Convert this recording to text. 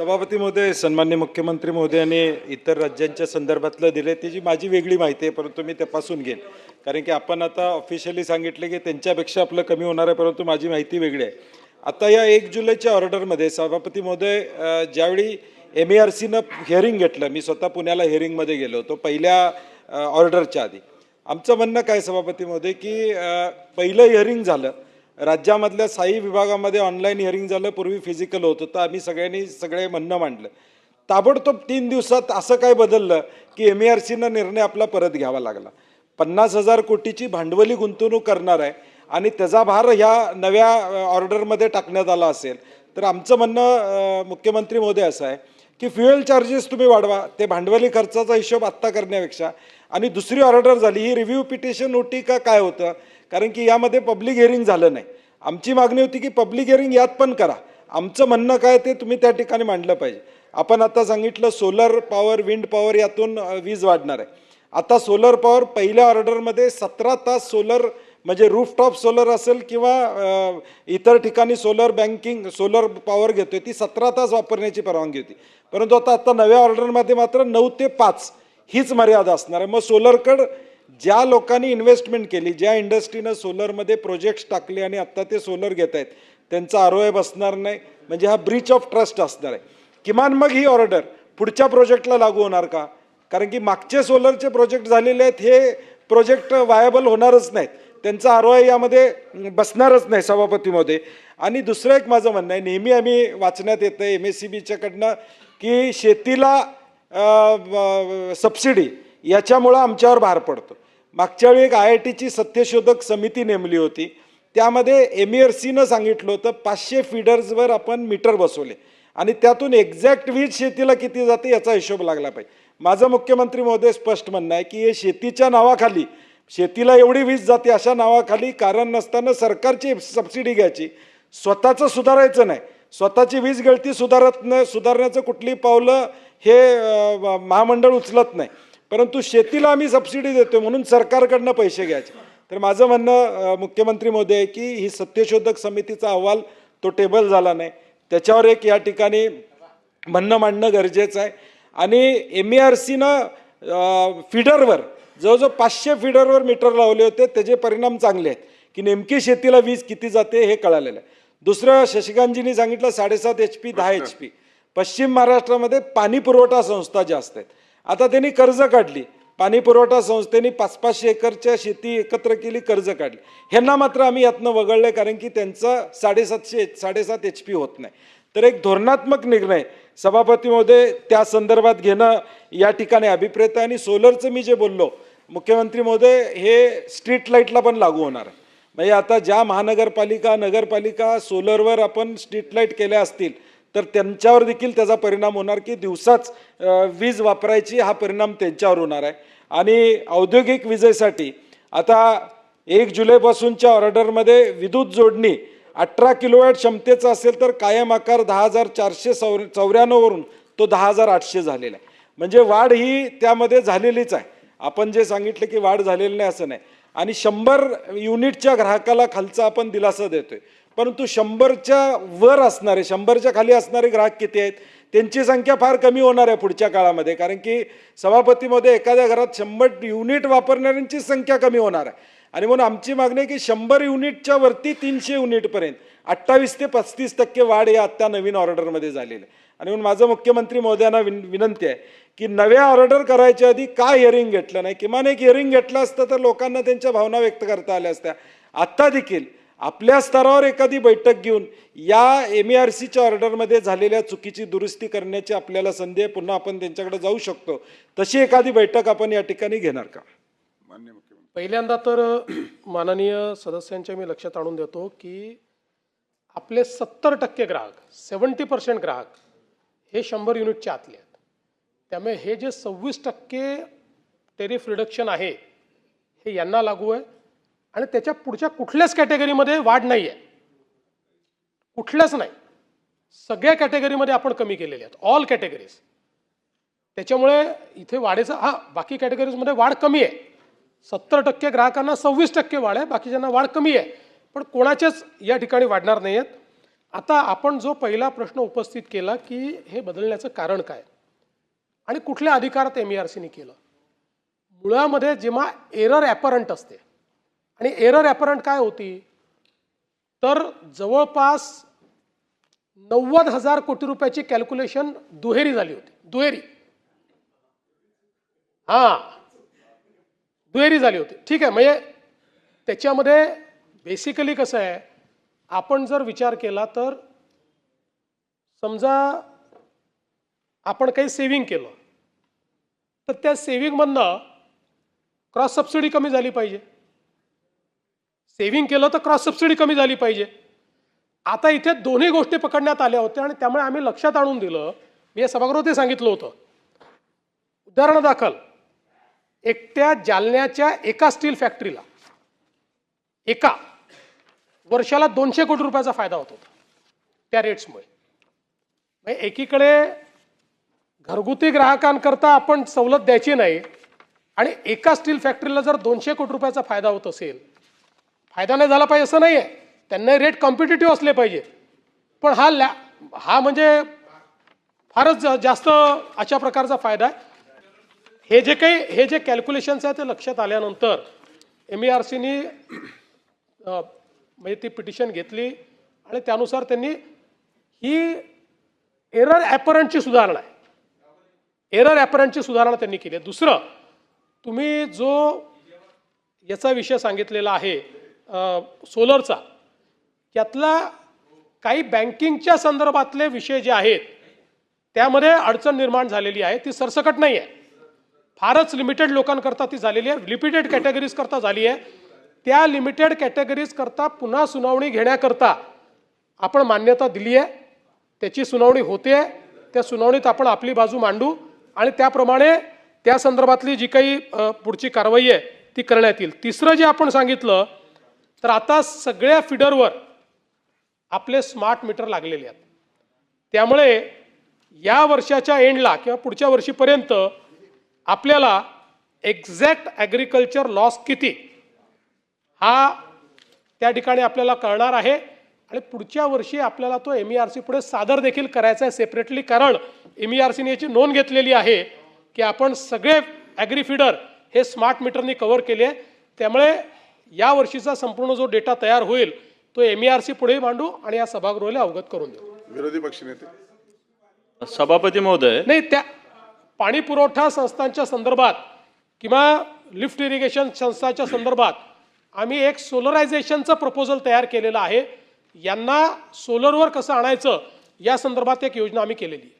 सभापती महोदय सन्मान्य मुख्यमंत्री महोदयांनी इतर राज्यांच्या संदर्भातलं दिले त्याची माझी वेगळी माहिती आहे परंतु मी तपासून घेईन. कारण की आपण आता ऑफिशियली सांगितले की त्यांच्यापेक्षा आपलं कमी होणार आहे परंतु माझी माहिती वेगळी आहे. आता या एक जुलैच्या ऑर्डरमध्ये सभापती महोदय ज्यावेळी एम ए आर सीनं हिअरिंग घेतलं मी स्वतः पुण्याला हिअरिंगमध्ये गेलो होतो पहिल्या ऑर्डरच्या आधी. आमचं म्हणणं काय सभापती महोदय की पहिलं हिअरिंग झालं राज्यामधल्या साई विभागामध्ये ऑनलाईन हिअरिंग झालं पूर्वी फिजिकल होत होतं. आम्ही सगळ्यांनी सगळे म्हणणं मांडलं. ताबडतोब तीन दिवसात असं काय बदललं की एम आर सीनं निर्णय आपला परत घ्यावा लागला. पन्नास हजार कोटीची भांडवली गुंतवणूक करणार आहे आणि त्याचा भार ह्या नव्या ऑर्डरमध्ये टाकण्यात आला असेल. तर आमचं म्हणणं मुख्यमंत्री मोदी असं आहे की फ्युएल चार्जेस तुम्ही वाढवा ते भांडवली खर्चाचा हिशोब आत्ता करण्यापेक्षा. आणि दुसरी ऑर्डर झाली ही रिव्ह्यू पिटिशन होती का काय होतं? कारण की यामध्ये पब्लिक हिअरिंग झालं नाही. आमची मागणी होती की पब्लिक हिअरिंग यात पण करा. आमचं म्हणणं काय ते तुम्ही त्या ठिकाणी मांडलं पाहिजे. आपण आता सांगितलं सोलर पॉवर विंड पॉवर यातून वीज वाढणार आहे. आता सोलर पॉवर पहिल्या ऑर्डरमध्ये सतरा तास सोलर म्हणजे रूफटॉप सोलर असेल किंवा इतर ठिकाणी सोलर बँकिंग सोलर पॉवर घेतोय ती सतरा तास वापरण्याची परवानगी होती. परंतु आता आता नव्या ऑर्डरमध्ये मात्र नऊ ते पाच हीच मर्यादा असणार आहे. मग सोलरकड ज्या लोकांनी इन्व्हेस्टमेंट केली ज्या इंडस्ट्रीनं सोलरमध्ये प्रोजेक्ट्स टाकले आणि आत्ता ते सोलर घेत आहेत त्यांचा आर ओ आय बसणार नाही. म्हणजे हा ब्रीच ऑफ ट्रस्ट असणार आहे. किमान मग ही ऑर्डर पुढच्या प्रोजेक्टला लागू होणार का? कारण की मागचे सोलरचे प्रोजेक्ट झालेले आहेत हे प्रोजेक्ट वायबल होणारच नाहीत. त्यांचा आर ओ आय यामध्ये बसणारच नाही सभापतीमध्ये. आणि दुसरं एक माझं म्हणणं आहे नेहमी आम्ही वाचण्यात येतं एम एस सी बीच्याकडनं की शेतीला सबसिडी याच्यामुळं आमच्यावर भार पडतो. मागच्या वेळी एक आय आय टीची सत्यशोधक समिती नेमली होती. त्यामध्ये एम आर सीनं सांगितलं होतं पाचशे फिडर्सवर आपण मीटर बसवले. आणि त्यातून एक्झॅक्ट वीज शेतीला किती जाते याचा हिशोब लागला पाहिजे. माझं मुख्यमंत्री महोदय स्पष्ट म्हणणं आहे की हे शेतीच्या नावाखाली शेतीला एवढी वीज जाते अशा नावाखाली कारण नसताना सरकारची सबसिडी घ्यायची. स्वतःचं सुधारायचं नाही. स्वतःची वीज गळती सुधारत नाही सुधारण्याचं कुठली पावलं हे महामंडळ उचलत नाही. परंतु शेतीला आम्ही सबसिडी देतो म्हणून सरकारकडनं पैसे घ्यायचे. तर माझं म्हणणं मुख्यमंत्री मोदी आहे की ही सत्यशोधक समितीचा अहवाल तो टेबल झाला नाही. त्याच्यावर एक या ठिकाणी म्हणणं मांडणं गरजेचं आहे. आणि एम आर सीनं फिडरवर जवळजवळ पाचशे फिडरवर मीटर लावले होते त्याचे परिणाम चांगले आहेत. की नेमकी शेतीला वीज किती जाते हे कळालेलं आहे. दुसरं शशिकांतजींनी सांगितलं साडेसात एच पी दहा एच पी पश्चिम महाराष्ट्रामध्ये पाणी पुरवठा संस्था जास्त आहेत. आता त्यांनी कर्ज काढली. पाणी पुरवठा संस्थेने पाच पाचशे एकरच्या शेती एकत्र केली कर्ज काढली. ह्यांना मात्र आम्ही यातनं वगळलं कारण की त्यांचं साडेसातशे साडेसात एच पी होत नाही. तर एक धोरणात्मक निर्णय सभापती महोदय त्या संदर्भात घेणं या ठिकाणी अभिप्रेत आहे. आणि सोलरचं मी जे बोललो मुख्यमंत्री महोदय हे स्ट्रीट लाईटला पण लागू होणार आहे. म्हणजे आता ज्या महानगरपालिका नगरपालिका सोलरवर आपण स्ट्रीट लाइट केल्या असतील तर त्यांच्यावर देखील त्याचा परिणाम होणार की दिवसाच वीज वापरायची हा परिणाम त्यांच्यावर होणार आहे. आणि औद्योगिक विजेसाठी आता एक जुलैपासूनच्या ऑर्डरमध्ये विद्युत जोडणी अठरा किलोवॅट क्षमतेचा असेल तर कायम आकार दहा हजार चारशे चौ चौऱ्याण्णववरून तो दहा हजार आठशे झालेला आहे. म्हणजे वाढ ही त्यामध्ये झालेलीच आहे. आपण जे सांगितलं की वाढ झालेली नाही असं नाही. आणि शंभर युनिटच्या ग्राहकाला खालचा आपण दिलासा देतोय. परंतु शंभरच्या वर असणारे शंभरच्या खाली असणारे ग्राहक किती आहेत? त्यांची संख्या फार कमी होणार आहे पुढच्या काळामध्ये. कारण की सभापतीमध्ये एखाद्या घरात शंभर युनिट वापरणाऱ्यांची संख्या कमी होणार आहे. आणि म्हणून आमची मागणी आहे की शंभर युनिटच्या वरती तीनशे युनिटपर्यंत अठ्ठावीस ते पस्तीस टक्के वाढ या आत्ता नवीन ऑर्डरमध्ये झालेली आहे. आणि म्हणून माझं मुख्यमंत्री महोदयांना विन विनंती आहे की नव्या ऑर्डर करायच्या आधी का हिअरिंग घेतलं नाही? किमान एक हिअरिंग घेतलं असतं तर लोकांना त्यांच्या भावना व्यक्त करता आल्या असत्या. आत्ता देखील आपल्या स्तरावर एखादी बैठक घेऊन या एम आर सीच्या ऑर्डरमध्ये झालेल्या चुकीची दुरुस्ती करण्याची आपल्याला संधी आहे. पुन्हा आपण त्यांच्याकडे जाऊ शकतो. तशी एखादी बैठक आपण या ठिकाणी घेणार का? मान्य मुख्यमंत्री. पहिल्यांदा तर माननीय सदस्यांच्या मी लक्षात आणून देतो की आपले सत्तर टक्के ग्राहक सेवन्टी पर्सेंट ग्राहक हे शंभर युनिटच्या आतले आहेत. त्यामुळे हे जे सव्वीस टक्के टेरिफ रिडक्शन आहे हे यांना लागू आहे. आणि त्याच्या पुढच्या कुठल्याच कॅटेगरीमध्ये वाढ नाही आहे कुठल्याच नाही. सगळ्या कॅटेगरीमध्ये आपण कमी केलेले आहेत. ऑल कॅटेगरीज त्याच्यामुळे इथे वाढीचा हा बाकी कॅटेगरीजमध्ये वाढ कमी आहे. सत्तर टक्के ग्राहकांना सव्वीस टक्के वाढ आहे. बाकीच्यांना वाढ कमी आहे. पण कोणाच्याच या ठिकाणी वाढणार नाही आहेत आता आपण जो पहिला प्रश्न उपस्थित केला की हे बदलण्याचं कारण काय? आणि कुठल्या अधिकारात एम ई आर सीने केलं? मुळामध्ये जेव्हा एरर ॲपरंट असते आणि एरर ॲपरंट काय होती? तर जवळपास नव्वद हजार कोटी रुपयाची कॅल्क्युलेशन दुहेरी झाली होती. दुहेरी. हां. दुहेरी झाली होती. ठीक आहे म्हणजे त्याच्यामध्ये बेसिकली कसं आहे आपण जर विचार केला तर समजा आपण काही सेविंग केलं तर त्या सेविंगमधनं क्रॉस सबसिडी कमी झाली पाहिजे. सेव्हिंग केलं तर क्रॉस सबसिडी कमी झाली पाहिजे. आता इथे दोन्ही गोष्टी पकडण्यात आल्या होत्या आणि त्यामुळे आम्ही लक्षात आणून दिलं. मी या सभागृहात सांगितलं होतं. उदाहरण दाखल. एकट्या जालन्याच्या एका स्टील फॅक्टरीला एका वर्षाला दोनशे कोटी रुपयाचा फायदा होत होता. त्या रेट्समुळे म्हणजे एकीकडे घरगुती ग्राहकांकरता आपण सवलत द्यायची नाही आणि एका स्टील फॅक्टरीला जर दोनशे कोटी रुपयाचा फायदा होत असेल फायदा नाही झाला पाहिजे असं नाही आहे त्यांना रेट कॉम्पिटेटिव्ह असले पाहिजे. पण हा लॅ हा म्हणजे फारच जा- जास्त अशा प्रकारचा फायदा आहे. हे जे काही हे जे कॅल्क्युलेशन्स आहे ते लक्षात आल्यानंतर एम आर सीनी म्हणजे ती पिटिशन घेतली आणि त्यानुसार त्यांनी ही एरर ॲपरंटची सुधारणा आहे. एरर ॲपरंटची सुधारणा त्यांनी केली आहे. दुसरं तुम्ही जो याचा विषय सांगितलेला आहे सोलरचा. त्यातला काही बँकिंगच्या संदर्भातले विषय जे आहेत त्यामध्ये अडचण निर्माण झालेली आहे. ती सरसकट नाही आहे. फारच लिमिटेड लोकांकरता ती झालेली आहे. लिमिटेड कॅटेगरीजकरता झाली आहे. त्या लिमिटेड कॅटेगरीज करता पुन्हा सुनावणी घेण्याकरता आपण मान्यता दिली आहे. त्याची सुनावणी होते. आहे त्या सुनावणीत आपण आपली बाजू मांडू आणि त्याप्रमाणे त्या संदर्भातली जी काही पुढची कारवाई आहे ती करण्यात येईल. तिसरं जे आपण सांगितलं तर आता सगळ्या फिडरवर आपले स्मार्ट मीटर लागलेले आहेत. त्यामुळे या वर्षाच्या एंडला किंवा पुढच्या वर्षीपर्यंत आपल्याला एक्झॅक्ट ॲग्रिकल्चर लॉस किती हा त्या ठिकाणी आपल्याला कळणार आहे. आणि पुढच्या वर्षी आपल्याला तो एम ई आर सी पुढे सादर देखील करायचा आहे सेपरेटली कारण एम आर सीने याची नोंद घेतलेली आहे की आपण सगळे ॲग्री फीडर हे स्मार्ट मीटरनी कव्हर केले. आहे त्यामुळे या वर्षीचा संपूर्ण जो डेटा तयार होईल तो एम आर सी पुढे मांडू आणि या सभागृहाला अवगत करून देऊ. विरोधी पक्षनेते सभापती महोदय. नाही त्या पाणी पुरवठा संस्थांच्या संदर्भात किंवा लिफ्ट इरिगेशन संस्थाच्या संदर्भात आम्ही एक सोलरायझेशनचं प्रपोजल तयार केलेलं आहे. यांना सोलरवर कसं आणायचं या संदर्भात एक योजना आम्ही केलेली आहे.